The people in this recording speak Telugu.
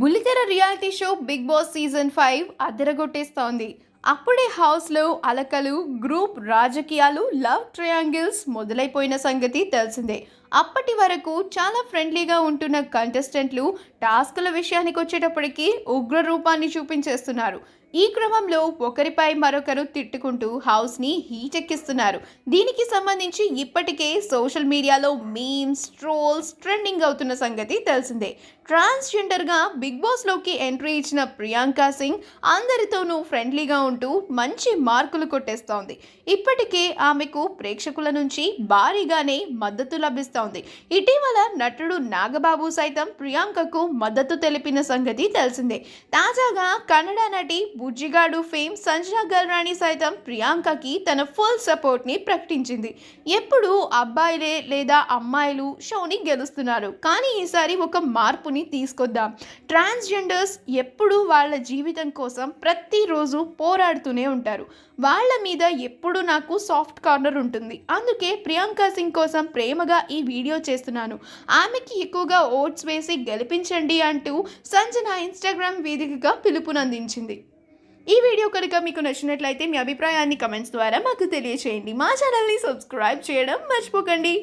బుల్లితెర reality show big boss season five అద్దెరగొట్టేస్తోంది. అప్పుడే హౌస్లో అలకలు గ్రూప్ రాజకీయాలు లవ్ ట్రయాంగిల్స్ మొదలైపోయిన సంగతి తెలిసిందే. అప్పటి వరకు చాలా ఫ్రెండ్లీగా ఉంటున్న కంటెస్టెంట్లు టాస్కుల విషయానికి వచ్చేటప్పటికి ఉగ్ర రూపాన్ని చూపించేస్తున్నారు. ఈ క్రమంలో ఒకరిపై మరొకరు తిట్టుకుంటూ హౌస్ని హీటెక్కిస్తున్నారు. దీనికి సంబంధించి ఇప్పటికే సోషల్ మీడియాలో మీమ్స్ ట్రోల్స్ ట్రెండింగ్ అవుతున్న సంగతి తెలిసిందే. ట్రాన్స్జెండర్గా బిగ్ బాస్లోకి ఎంట్రీ ఇచ్చిన ప్రియాంక సింగ్ అందరితోనూ ఫ్రెండ్లీగా ఉంటూ మంచి మార్కులు కొట్టేస్తోంది. ఇప్పటికే ఆమెకు ప్రేక్షకుల నుంచి భారీగానే మద్దతు లభిస్తుంది. ఇటీవల నటుడు నాగబాబు సైతం ప్రియాంకకు మద్దతు తెలిపిన సంగతి తెలిసిందే. తాజాగా కన్నడ నటి బుజ్జిగాడు ఫేమ్ సంజనా గల్రాణి సైతం ప్రియాంకకి తన ఫుల్ సపోర్ట్ని ప్రకటించింది. ఎప్పుడు అబ్బాయిలే లేదా అమ్మాయిలు షోని గెలుస్తున్నారు. కానీ ఈసారి ఒక మార్పుని తీసుకొద్దాం. ట్రాన్స్జెండర్స్ ఎప్పుడూ వాళ్ళ జీవితం కోసం ప్రతిరోజు పోరాడుతూనే ఉంటారు. వాళ్ళ మీద ఎప్పుడు నాకు సాఫ్ట్ కార్నర్ ఉంటుంది. అందుకే ప్రియాంక సింగ్ కోసం ప్రేమగా ఈ వీడియో చేస్తున్నాను. ఆమెకి ఎక్కువగా ఓట్స్ వేసి గెలిపించండి అంటూ సంజన ఇన్స్టాగ్రామ్ వేదికగా పిలుపునందించింది. ఈ వీడియో కనుక మీకు నచ్చినట్లయితే మీ అభిప్రాయాన్ని కమెంట్స్ ద్వారా మాకు తెలియచేయండి. మా ఛానల్ని సబ్స్క్రైబ్ చేయడం మర్చిపోకండి.